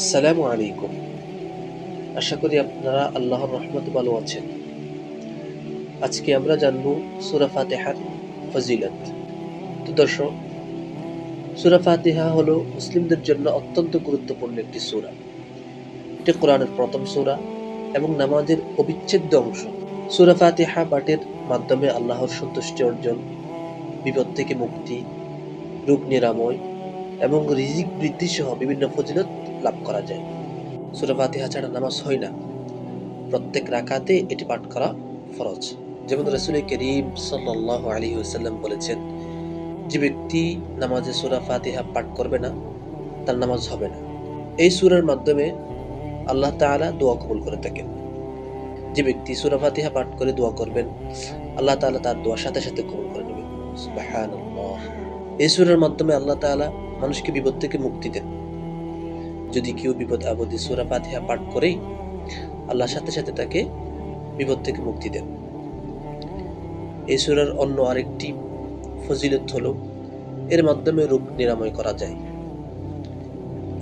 আসসালামু আলাইকুম। আশা করি আপনারা আল্লাহর রহমত ভালো আছেন। আজকে আমরা জানব সুরা ফাতেহার ফজিলত। তো দর্শক, সুরা ফাতিহা হলো মুসলিমদের জন্য অত্যন্ত গুরুত্বপূর্ণ একটি সূরা। এটি কোরআনের প্রথম সুরা এবং নামাজের অবিচ্ছেদ্য অংশ। সুরা ফাতিহা পাঠের মাধ্যমে আল্লাহর সন্তুষ্টি অর্জন, বিপদ থেকে মুক্তি, রোগ নিরাময় এবং রিজিক বৃদ্ধি সহ বিভিন্ন ফজিলত লাভ করা যায়। সুরা ফাতিহা ছাড়া নামাজ হয় না। প্রত্যেক রাকাতে এটি পাঠ করা ফরজ। যেমন রসুল করিম সাল্লাহ আলী ওসাল্লাম বলেছেন, যে ব্যক্তি নামাজে সুরা ফাতিহা পাঠ করবে না, তার নামাজ হবে না। এই সুরার মাধ্যমে আল্লাহ তাআলা দোয়া কবুল করে থাকেন। যে ব্যক্তি সুরা ফাতিহা পাঠ করে দোয়া করবেন, আল্লাহ তাআলা তার দোয়ার সাথে সাথে কবুল করে নেবেন। এই সুরার মাধ্যমে আল্লাহ তাআলা মানুষকে বিপদ থেকে মুক্তি দেন। যদি কেউ বিপদ আপদে সুরা ফাতিহা পাঠ করেই আল্লাহর সাথে সাথে তাকে বিপদ থেকে মুক্তি দেন। এই সুরার অন্য আরেকটি ফজিলত হলো, এর মাধ্যমে রোগ নিরাময় করা যায়।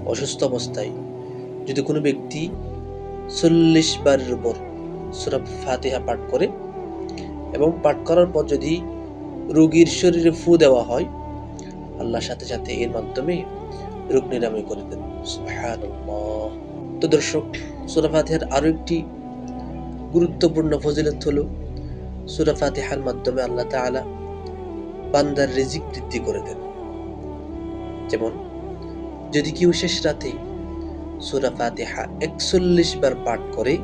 অসুস্থ অবস্থায় যদি কোনো ব্যক্তি চল্লিশ বারের উপর সুরা ফাতিহা পাঠ করে এবং পাঠ করার পর যদি রোগীর শরীরে ফু দেওয়া হয় আল্লাহর সাথে সাথে এর মাধ্যমে রোগ নিরাময় করে দেন। তো দর্শক, সূরা ফাতিহার আরও একটি গুরুত্বপূর্ণ ফজিলত হলো, সূরা ফাতিহার মাধ্যমে আল্লাহ তাআলা বান্দার রিজিক বৃদ্ধি করে দেন। যেমন, যদি কেউ শেষ রাতে সূরা ফাতিহা একচল্লিশ বার পাঠ করে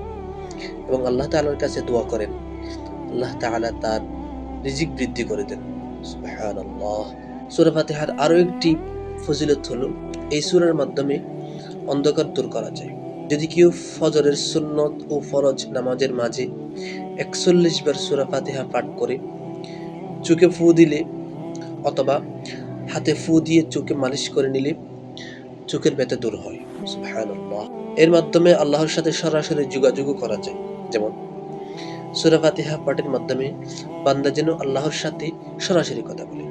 এবং আল্লাহ তাআলার কাছে দোয়া করেন, আল্লাহ তাআলা তার রিজিক বৃদ্ধি করে দেন। সূরা ফাতিহার আরও একটি ফজিলত হলো, এই সূরার মাধ্যমে অন্ধকার দূর করা যায়। যদি কেউ ফজরের সুন্নত ও ফরজ নামাজের মাঝে একচল্লিশ বার সূরা ফাতিহা পাঠ করে, চোখে ফু দিলে অথবা হাতে ফু দিয়ে চোখে মালিশ করে নিলে চোখের ব্যথা দূর হয়। এর মাধ্যমে আল্লাহর সাথে সরাসরি যোগাযোগও করা যায়। যেমন, সূরা ফাতিহা পাঠের মাধ্যমে বান্দা যেন আল্লাহর সাথে সরাসরি কথা বলে।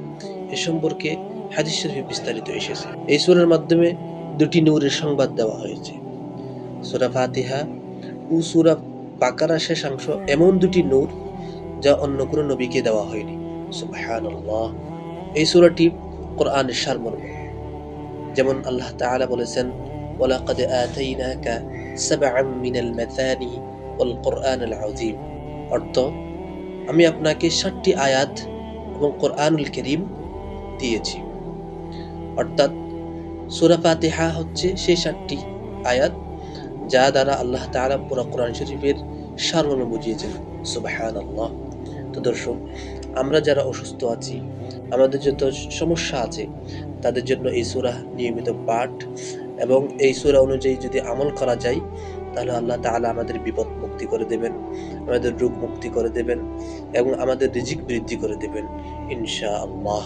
এ সম্পর্কে হাদিস শরীফে বিস্তারিত এসেছে। এই সূরার মাধ্যমে দুটি নূরের সংবাদ দেওয়া হয়েছে। সূরা ফাতিহা ও সূরা বাকারা শেষাংশ এমন দুটি নূর যা অন্য কোনো নবীকে দেওয়া হয়নি। সুবহানাল্লাহ। এই সূরাটি কোরআনের সারমর্ম। যেমন আল্লাহ তাআলা বলেছেন, ওয়ালাকাদ আতাইনাকা সাবআম মিনাল মাথানি ওয়াল কোরআনুল আযীম। অর্থ, আমি আপনাকে ষাটটি আয়াত এবং কোরআনুল করিম দিয়েছি। অর্থাৎ সুরা ফাতিহা হচ্ছে সেই সাতটি আয়াত, যা দ্বারা আল্লাহ তাআলা পুরা কোরআন শরীফের সারমর্ম বুঝিয়েছেন। সুবাহান আল্লাহ তো দর্শক, আমরা যারা অসুস্থ আছি, আমাদের যত সমস্যা আছে, তাদের জন্য এই সুরা নিয়মিত পাঠ এবং এই সুরা অনুযায়ী যদি আমল করা যায়, তাহলে আল্লাহ তাআলা আমাদের বিপদ মুক্তি করে দেবেন, আমাদের রোগ মুক্তি করে দেবেন এবং আমাদের রিজিক বৃদ্ধি করে দেবেন ইনশা আল্লাহ